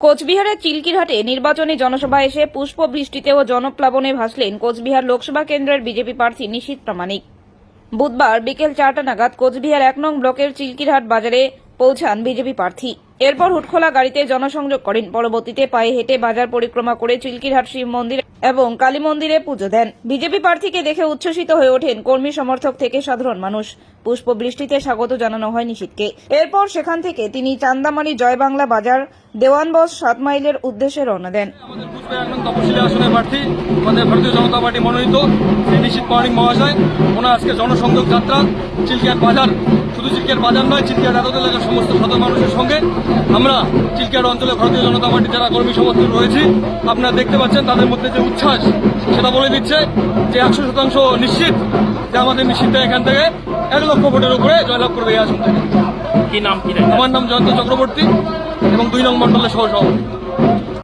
কোচবিহারের চিলকিরহাটে নির্বাচনী জনসভা এসে পুষ্প বৃষ্টিতে ও জনপ্লাবনে ভাসলেন কোচবিহার লোকসভা কেন্দ্রের বিজেপি প্রার্থী নিশীত প্রামাণিক। বুধবার বিকেল চারটা নাগাদ কোচবিহার এক নং ব্লকের চিলকিরহাট বাজারে পৌঁছান বিজেপি প্রার্থী। এরপর হুটখোলা গাড়িতে জনসংযোগ করেন। পরবর্তীতে পায়ে হেঁটে বাজার পরিক্রমা করে চিলকিরহাট শিব মন্দির এবং কালী মন্দিরে পুজো দেন। বিজেপি প্রার্থীকে দেখে উচ্ছ্বসিত হয়ে ওঠেন কর্মী সমর্থক থেকে সাধারণ মানুষ। পুষ্প বৃষ্টিতে স্বাগত জানানো হয় নিশীথকে এরপর সেখান থেকে তিনি চান্দামারি জয় বাংলা বাজার দেওয়ানবস সাত মাইলের উদ্দেশ্যে রওনা দেন। তপশিলি আসনের প্রার্থী আমাদের ভারতীয় জনতা পার্টি মনোনীত শ্রী নিশীত মানিক মহাশয়। ওনার আজকে জনসংযোগ যাত্রা চিলকিয়ার বাজার। শুধু চিলকিয়ার বাজার নয় চিলকিয়ার আদত এলাকার সমস্ত সাধারণ মানুষের সঙ্গে আমরা চিলকিয়ার অঞ্চলে ভারতীয় জনতা পার্টির যারা কর্মী সমর্থক রয়েছি আপনারা দেখতে পাচ্ছেন তাদের মধ্যে যে উচ্ছ্বাস সেটা বলে দিচ্ছে যে একশো শতাংশ নিশ্চিত যে আমাদের নিশ্চিত এখান থেকে এক লক্ষ ভোটের উপরে জয়লাভ করবে এই আসন থেকে। কি নাম কি আমার নাম জয়ন্ত চক্রবর্তী। এবং দুই নং মন্ডলের সহ সভাপতি